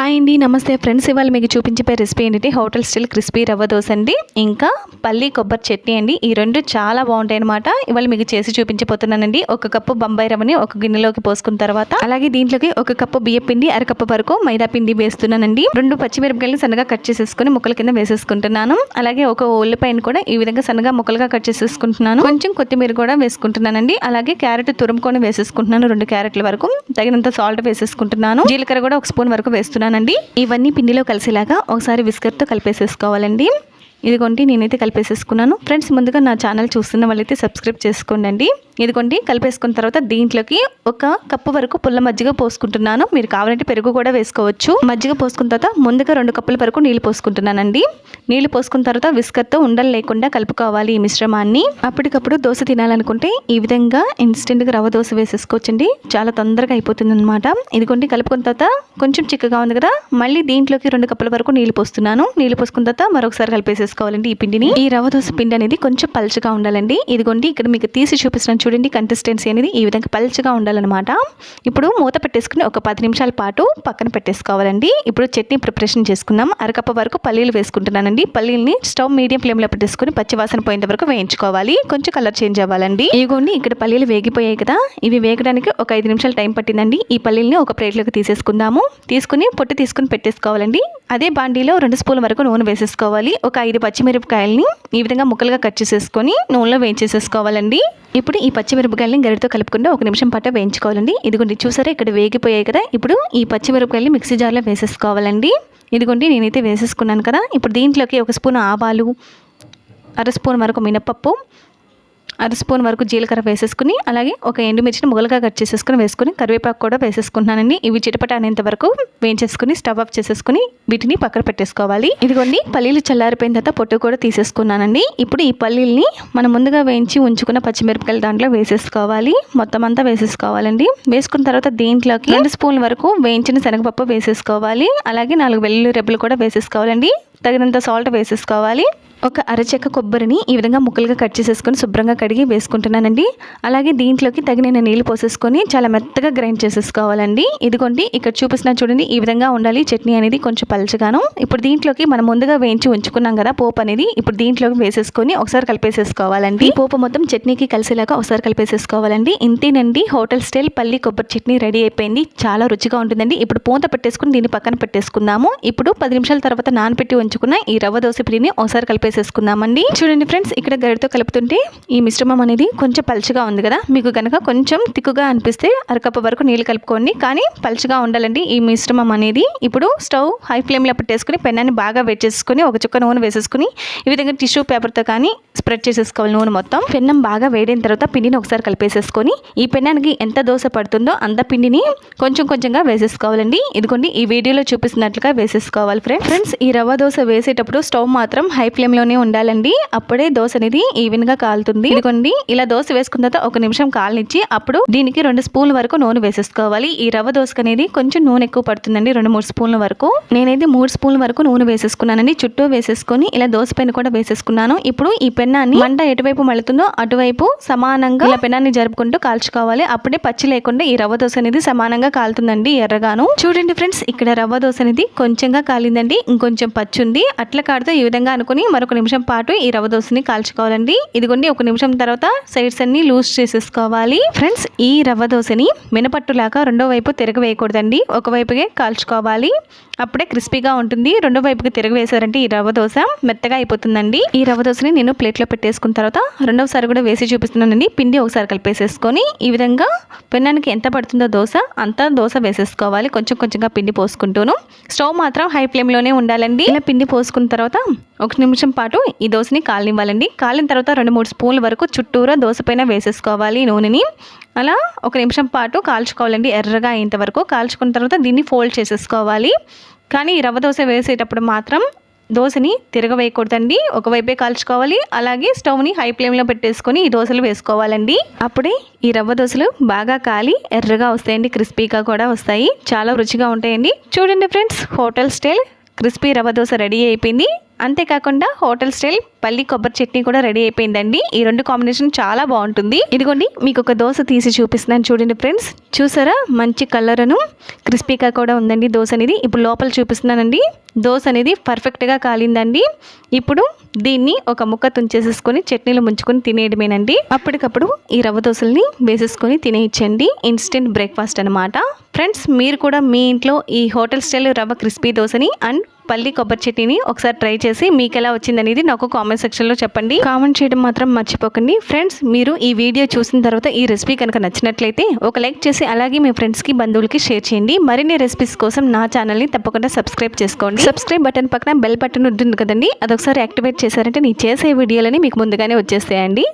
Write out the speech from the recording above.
Hi అండి నమస్తే friends. ఇవాళ మీకు చూపించే రెసిపీ ఏంటంటే hotel style crispy rava dosa అండి ఇంకా పల్లి కొబ్బరి చట్నీ అండి. ఈ రెండు చాలా బాగుంటాయి అనమాట ఇవాళ మీకు చేసి చూపించబోతున్నానండి. ఒక కప్పు బొంబాయి రవ్వని ఒక గిన్నెలోకి పోసుకున్న తర్వాత అలాగే దీంట్లోకి ఒక కప్పు బియ్య పిండి అరకప్పు వరకు మైదా పిండి వేస్తున్నానండి. రెండు పచ్చిమిరపకాయలు సన్నగా కట్ చేసేసుకుని ముక్కల కింద వేసేసుకుంటున్నాను. అలాగే ఒక ఉల్లిపాయను కూడా ఈ విధంగా సన్నగా ముక్కలుగా కట్ చేసేసుకుంటున్నాను. కొంచెం కొత్తిమీర కూడా వేసుకుంటున్నానండి. అలాగే క్యారెట్ తురుముకొని వేసేసుకుంటున్నాను రెండు క్యారెట్ల వరకు. తగినంత సాల్ట్ వేసేసుకుంటున్నాను. జీలకర్ర కూడా ఒక స్పూన్ వరకు వేస్తున్నాను. వేస్తున్నానండి ఇవన్నీ పిండిలో కలిసేలాగా ఒకసారి విస్కర్తో కలిపేసేసుకోవాలండి. ఇదిగోండి నేనైతే కలిపేసేసుకున్నాను. ఫ్రెండ్స్ ముందుగా నా ఛానల్ చూస్తున్న వాళ్ళైతే సబ్స్క్రైబ్ చేసుకోండి ఇదిగోండి కలిపేసుకున్న తర్వాత దీంట్లోకి ఒక కప్పు వరకు పుల్ల మజ్జిగ పోసుకుంటున్నాను. మీరు కావాలంటే పెరుగు కూడా వేసుకోవచ్చు. మజ్జిగ పోసుకున్న తర్వాత ముందుగా రెండు కప్పుల వరకు నీళ్ళు పోసుకుంటున్నానండి. నీళ్ళు పోసుకున్న తర్వాత విస్కర్తో ఉండలు లేకుండా కలుపుకోవాలి ఈ మిశ్రమాన్ని. అప్పటికప్పుడు దోశ తినాలనుకుంటే ఈ విధంగా ఇన్స్టెంట్గా రవ్వ దోశ వేసేసుకోవచ్చండి. చాలా తొందరగా అయిపోతుంది అనమాట ఇదిగోండి కలుపుకున్న తర్వాత కొంచెం చిక్కగా ఉంది కదా మళ్ళీ దీంట్లోకి రెండు కప్పుల వరకు నీళ్ళు పోస్తున్నాను. నీళ్ళు పోసుకున్న తర్వాత మరొకసారి చేసుకోవాలండి ఈ పిండిని. ఈ రవ్వ దోశ పిండి అనేది కొంచెం పలుచగా ఉండాలండి. ఇదిగోండి ఇక్కడ మీకు తీసి చూపిస్తున్నాను చూడండి కన్సిస్టెన్సీ అనేది ఈ విధంగా పలుచగా ఉండాలన్నమాట. ఇప్పుడు మూత పెట్టేసుకుని ఒక పది నిమిషాల పాటు పక్కన పెట్టేసుకోవాలండి. ఇప్పుడు చట్నీ ప్రిపరేషన్ చేసుకుందాం. అరకప్ప వరకు పల్లీలు వేసుకుంటున్నానండి. పల్లీల్ని స్టవ్ మీడియం ఫ్లేమ్లో పెట్టేసుకుని పచ్చివాసన పోయేంత వరకు వేయించుకోవాలి. కొంచెం కలర్ చేంజ్ అవ్వాలండి. ఇదిగోండి ఇక్కడ పల్లీలు వేగిపోయాయి కదా. ఇవి వేగడానికి ఒక ఐదు నిమిషాలు టైం పట్టిందండి. ఈ పల్లీల్ని ఒక ప్లేట్లోకి తీసేసుకుందాము. తీసుకుని పొట్టు తీసుకుని పెట్టేసుకోవాలండి. అదే బాండీలో రెండు స్పూన్ల వరకు నూనె వేసేసుకోవాలి. ఒక ఐదు పచ్చిమిరపకాయలని ఈ విధంగా ముక్కలుగా కట్ చేసేసుకొని నూనెలో వేయించేసేసుకోవాలండి. ఇప్పుడు ఈ పచ్చిమిరపకాయలని గరిటతో కలుపుకుంటే ఒక నిమిషం పాటు వేయించుకోవాలండి. ఇదిగోండి చూసారా ఇక్కడ వేగిపోయాయి కదా? ఇప్పుడు ఈ పచ్చిమిరపకాయలు మిక్సీ జార్లో వేసేసుకోవాలండి. ఇదిగోండి నేనైతే వేసేసుకున్నాను కదా. ఇప్పుడు దీంట్లోకి ఒక స్పూన్ ఆవాలు అర స్పూన్ వరకు మినపప్పు అర స్పూన్ వరకు జీలకర్ర వేసేసుకుని అలాగే ఒక ఎండుమిర్చిని ముగలుగా కట్ చేసేసుకుని వేసుకుని కరివేపాకు కూడా వేసేసుకుంటున్నానండి. ఇవి చిటపట అనేంత వరకు వేయించేసుకుని స్టవ్ ఆఫ్ చేసేసుకుని వీటిని పక్కన పెట్టేసుకోవాలి. ఇదిగోండి పల్లీలు చల్లారిపోయిన తర్వాత పొట్టు కూడా తీసేసుకున్నానండి. ఇప్పుడు ఈ పల్లీల్ని మనం ముందుగా వేయించి ఉంచుకున్న పచ్చిమిరపకాయలు దాంట్లో వేసేసుకోవాలి. మొత్తం అంతా వేసేసుకోవాలండి. వేసుకున్న తర్వాత దీంట్లోకి రెండు స్పూన్ల వరకు వేయించిన శనగపప్పు వేసేసుకోవాలి. అలాగే నాలుగు వెల్లుల్లి రెబ్బలు కూడా వేసేసుకోవాలండి. తగినంత సాల్ట్ వేసేసుకోవాలి. ఒక అరచెక్క కొబ్బరిని ఈ విధంగా ముక్కలుగా కట్ చేసేసుకొని శుభ్రంగా కడిగి వేసుకుంటున్నానండి. అలాగే దీంట్లోకి తగిన నీళ్ళు పోసేసుకొని చాలా మెత్తగా గ్రైండ్ చేసేసుకోవాలండి. ఇదిగోండి ఇక్కడ చూపిస్తున్నా చూడండి ఈ విధంగా ఉండాలి. చట్నీ అనేది కొంచెం పలచగాను. ఇప్పుడు దీంట్లోకి మనం ముందుగా వేయించి ఉంచుకున్నాం కదా పోపు అనేది. ఇప్పుడు దీంట్లోకి వేసేసుకొని ఒకసారి కలిపేసేసుకోవాలండి. పోపు మొత్తం చట్నీకి కలిసేలాగా ఒకసారి కలిపేసేసుకోవాలండి. ఇంతేనండి హోటల్ స్టైల్ పల్లి కొబ్బరి చట్నీ రెడీ అయిపోయింది. చాలా రుచిగా ఉంటుందండి. ఇప్పుడు పూత పెట్టేసుకుని దీన్ని పక్కన పెట్టేసుకుందాము. ఇప్పుడు పది నిమిషాల తర్వాత నానపెట్టి వేయించుకున్న ఈ రవ్వ దోశ పిండిని ఒకసారి కలిపేసేసుకుందామండి. చూడండి ఫ్రెండ్స్ ఇక్కడ గరిటతో కలుపుతుంటే ఈ మిశ్రమం అనేది కొంచెం పలుచగా ఉంది కదా. మీకు కనుక కొంచెం తిక్కుగా అనిపిస్తే అరకప్ప వరకు నీళ్ళు కలుపుకోండి. కానీ పలుచగా ఉండాలండి ఈ మిశ్రమం అనేది. ఇప్పుడు స్టవ్ హై ఫ్లేమ్లో పెట్టేసుకుని పెన్నాన్ని బాగా వెట్ చేసుకుని ఒక చుక్క నూనె వేసేసుకుని ఈ విధంగా టిష్యూ పేపర్తో కానీ స్ప్రెడ్ చేసేసుకోవాలి నూనె మొత్తం. పెన్నం బాగా వేడిన తర్వాత పిండిని ఒకసారి కలిపేసేసుకొని ఈ పెన్నానికి ఎంత దోశ పడుతుందో అంత పిండిని కొంచెం కొంచెంగా వేసేసుకోవాలండి. ఇదిగోండి ఈ వీడియోలో చూపిస్తున్నట్లుగా వేసేసుకోవాలి ఫ్రెండ్స్. ఫ్రెండ్స్ ఈ రవ్వ దోశ వేసేటప్పుడు స్టవ్ మాత్రం హై ఫ్లేమ్లోనే ఉండాలండి. అప్పుడే దోశ అనేది ఈవెన్గా కాలుతుంది. ఇదిగోండి ఇలా దోశ వేసుకున్న తర్వాత ఒక నిమిషం కాలనిచ్చి అప్పుడు దీనికి రెండు స్పూన్ల వరకు నూనె వేసేసుకోవాలి. ఈ రవ్వ దోశ అనేది కొంచెం నూనె ఎక్కువ పడుతుందండి రెండు మూడు స్పూన్ల వరకు. నేనైతే మూడు స్పూన్ల వరకు నూనె వేసేసుకున్నానండి. చుట్టూ వేసేసుకొని ఇలా దోశ పెన్ను కూడా వేసేసుకున్నాను. ఇప్పుడు ఈ పెన్నాన్ని మంట ఎటువైపు మళ్ళుతుందో అటువైపు సమానంగా ఇలా పెన్నాన్ని జరుపుకుంటూ కాల్చుకోవాలి. అప్పుడే పచ్చి లేకుండా ఈ రవ్వ దోశ అనేది సమానంగా కాలుతుందండి ఎర్రగాను. చూడండి ఫ్రెండ్స్ ఇక్కడ రవ్వ దోశ అనేది కొంచెంగా కాలిందండి. ఇంకొంచెం పచ్చి ఉంది అట్ల కాడితో ఈ విధంగా అనుకుని మరొక నిమిషం పాటు ఈ రవ్వ దోశని కాల్చుకోవాలండి. ఇదిగోండి ఒక నిమిషం తర్వాత సైడ్స్ అన్ని లూజ్ చేసేసుకోవాలి. ఫ్రెండ్స్ ఈ రవ్వ దోశని మినపట్టులాగా రెండో వైపు తిరగవేయకూడదండి. ఒకవైపుగే కాల్చుకోవాలి. అప్పుడే క్రిస్పీగా ఉంటుంది. రెండో వైపుకి తిరగవేశారంటే ఈ రవ్వ దోశ మెత్తగా అయిపోతుందండి. ఈ రవ్వ దోశని నేను ప్లేట్లో పెట్టేసుకున్న తర్వాత రెండవసారి కూడా వేసి చూపిస్తున్నానండి. పిండి ఒకసారి కలిపేసేసుకొని ఈ విధంగా పెన్నానికి ఎంత పడుతుందో దోశ అంతా దోశ వేసేసుకోవాలి. కొంచెం కొంచెంగా పిండి పోసుకుంటూను. స్టవ్ మాత్రం హై ఫ్లేమ్లోనే ఉండాలండి. ఇలా పిండి పోసుకున్న తర్వాత ఒక నిమిషం పాటు ఈ దోశని కాలనివ్వాలండి. కాలిన తర్వాత రెండు మూడు స్పూన్ల వరకు చుట్టూరా దోశ పైన వేసేసుకోవాలి నూనెని. అలా ఒక నిమిషం పాటు కాల్చుకోవాలండి. ఎర్రగా అయ్యేంత వరకు కాల్చుకున్న తర్వాత దీన్ని ఫోల్డ్ చేసేసుకోవాలి. కానీ ఈ రవ్వ దోశ వేసేటప్పుడు మాత్రం దోశని తిరగవేయకూడదండి. ఒకవైపే కాల్చుకోవాలి. అలాగే స్టవ్ని హై ఫ్లేమ్లో పెట్టేసుకొని ఈ దోశలు వేసుకోవాలండి. అప్పుడే ఈ రవ్వ దోశలు బాగా కాలి ఎర్రగా వస్తాయండి. క్రిస్పీగా కూడా వస్తాయి. చాలా రుచిగా ఉంటాయండి. చూడండి friends hotel style. Crispy rava dosa ready అయిపోయింది. అంతేకాకుండా హోటల్ స్టైల్ పల్లి కొబ్బరి చట్నీ కూడా రెడీ అయిపోయిందండి. ఈ రెండు కాంబినేషన్ చాలా బాగుంటుంది. ఇదిగోండి మీకు ఒక దోశ తీసి చూపిస్తున్నాను చూడండి ఫ్రెండ్స్. చూసారా? మంచి కలర్ను క్రిస్పీగా కూడా ఉందండి దోశ అనేది. ఇప్పుడు లోపల చూపిస్తున్నానండి. దోశ అనేది పర్ఫెక్ట్గా కాలిందండి. ఇప్పుడు దీన్ని ఒక ముక్క తుంచేసేసుకొని చట్నీలో ముంచుకొని తినేయడమేనండి. అప్పటికప్పుడు ఈ రవ్వ దోశల్ని వేసేసుకొని తినేయచ్చండి. ఇన్స్టెంట్ బ్రేక్ఫాస్ట్ అనమాట ఫ్రెండ్స్ మీరు కూడా మీ ఇంట్లో ఈ హోటల్ స్టైల్ రవ్వ క్రిస్పీ దోశని అండ్ పల్లి కొబ్బరి చట్నీని ఒకసారి ట్రై చేసి మీకు ఎలా వచ్చిందనేది నాకు కామెంట్ సెక్షన్లో చెప్పండి. కామెంట్ చేయడం మాత్రం మర్చిపోకండి. ఫ్రెండ్స్ మీరు ఈ వీడియో చూసిన తర్వాత ఈ రెసిపీ కనుక నచ్చినట్లయితే ఒక లైక్ చేసి అలాగే మీ ఫ్రెండ్స్కి బంధువులకి షేర్ చేయండి. మరిన్ని రెసిపీస్ కోసం నా ఛానల్ని తప్పకుండా సబ్స్క్రైబ్ చేసుకోండి. సబ్స్క్రైబ్ బటన్ పక్కన బెల్ బటన్ ఉంటుంది కదండి. అదొకసారి యాక్టివేట్ చేశారంటే నేను చేసే వీడియోలని మీకు ముందుగానే వచ్చేస్తాయండి.